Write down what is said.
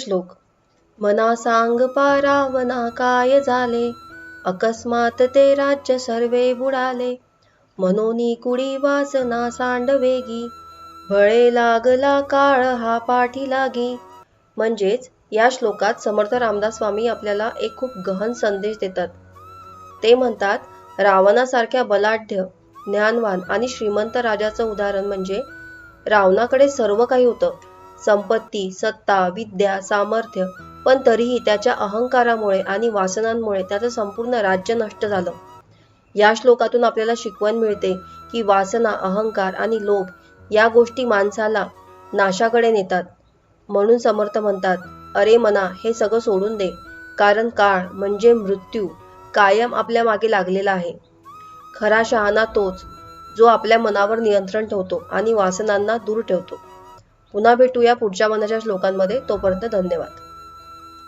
श्लोक. मना सांग पारावना काय झाले? अकस्मात ते राज्य सर्वे बुडाले. मनोनी कुडी वासना सांडवेगी. भळे लागला काळ हा पाठी लागी. म्हणजेच या श्लोकात समर्थ रामदास स्वामी आपल्याला एक खूप गहन संदेश देतात. ते म्हणतात रावणासारख्या बलाढ्य ज्ञानवान आणि श्रीमंत राजाचं उदाहरण म्हणजे रावणाकडे सर्व काही होतं. संपत्ती सत्ता विद्या सामर्थ्य पण तरीही त्याच्या अहंकारामुळे आणि वासनांमुळे त्याचं संपूर्ण राज्य नष्ट झालं. या श्लोकातून आपल्याला शिकवण मिळते की वासना अहंकार आणि लोभ या गोष्टी माणसाला नाशाकडे नेतात. म्हणून समर्थ म्हणतात अरे मना हे सगळं सोडून दे. कारण काळ म्हणजे मृत्यू कायम आपल्या मागे लागलेला आहे. खरा शहाणा तोच जो आपल्या मनावर नियंत्रण ठेवतो आणि वासनांना दूर ठेवतो. पुन्हा भेटूया पुढच्या मनाच्या श्लोकांमध्ये. तोपर्यंत धन्यवाद.